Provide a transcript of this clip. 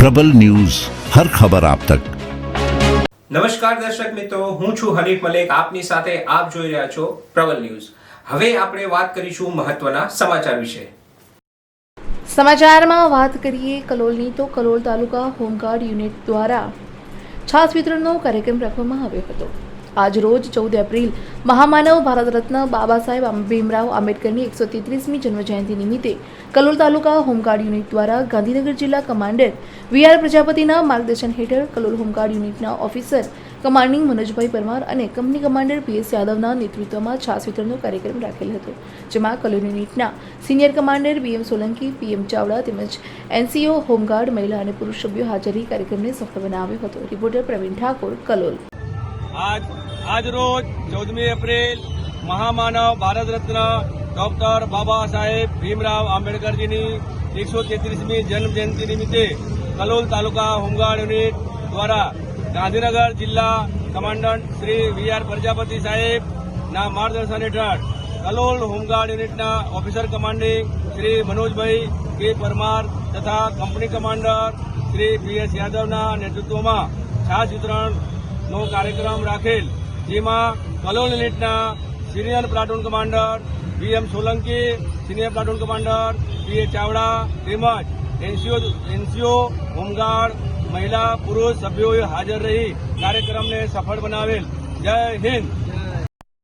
પ્રબલ news હર ખબર આપ તક. નમસ્કાર દર્શક મિત્રો હું છું હરીફ મલેક. આપની સાથે આપ જોઈ રહ્યા છો પ્રબલ ન્યૂઝ. હવે આપણે વાત કરીશું મહત્વના સમાચાર વિશે. સમાચારમાં વાત કરીએ કલોલની તો કલોલ તાલુકા હોમગાર્ડ યુનિટ દ્વારા છાસ વિતરણનો કાર્યક્રમ રાખવામાં આવ્યો હતો. આજ રોજ ચૌદ એપ્રિલ મહામાનવ ભારત રત્ન બાબા સાહેબ ભીમરાવ આંબેડકરની એકસો તેત્રીસમી જન્મજયંતિ નિમિત્તે કલોલ તાલુકા હોમગાર્ડ યુનિટ દ્વારા ગાંધીનગર જિલ્લા કમાન્ડર વી આર પ્રજાપતિના માર્ગદર્શન હેઠળ કલોલ હોમગાર્ડ યુનિટના ઓફિસર, કમાન્ડિંગ મનોજભાઈ પરમાર અને કંપની કમાન્ડર પીએસ યાદવના નેતૃત્વમાં છાસ વિતરણનો કાર્યક્રમ રાખેલ હતો, જેમાં કલોલ યુનિટના senior commander BM Solanki PM Chavda તેમજ એનસીઓ, હોમગાર્ડ, મહિલા અને પુરુષ સભ્યો હાજરી કાર્યક્રમને સફળ બનાવ્યો હતો. રિપોર્ટર પ્રવીણ ઠાકોર, કલોલ. આજ આજ રોજ ચૌદમી એપ્રિલ મહામાનવ ભારત રત્ન ડોક્ટર બાબા સાહેબ ભીમરાવ આંબેડકરજીની એકસો તેત્રીસમી જન્મજયંતિ નિમિત્તે કલોલ તાલુકા હોમગાર્ડ યુનિટ દ્વારા ગાંધીનગર જિલ્લા commandant Shri V R Prajapati સાહેબના માર્ગદર્શન હેઠળ કલોલ હોમગાર્ડ યુનિટના officer commanding Shri Manojbhai K Parmar તથા company commander Shri P S યાદવના નેતૃત્વમાં છાસ વિતરણનો કાર્યક્રમ રાખેલ, જેમાં કલોલ યુનિટના senior platoon commander V M Solanki, senior platoon commander P A Chavda તેમજ એનસીઓ એનસીઓ, હોમગાર્ડ, મહિલા, પુરુષ સભ્યોએ હાજર રહી કાર્યક્રમને સફળ બનાવેલ. જય હિન્દ.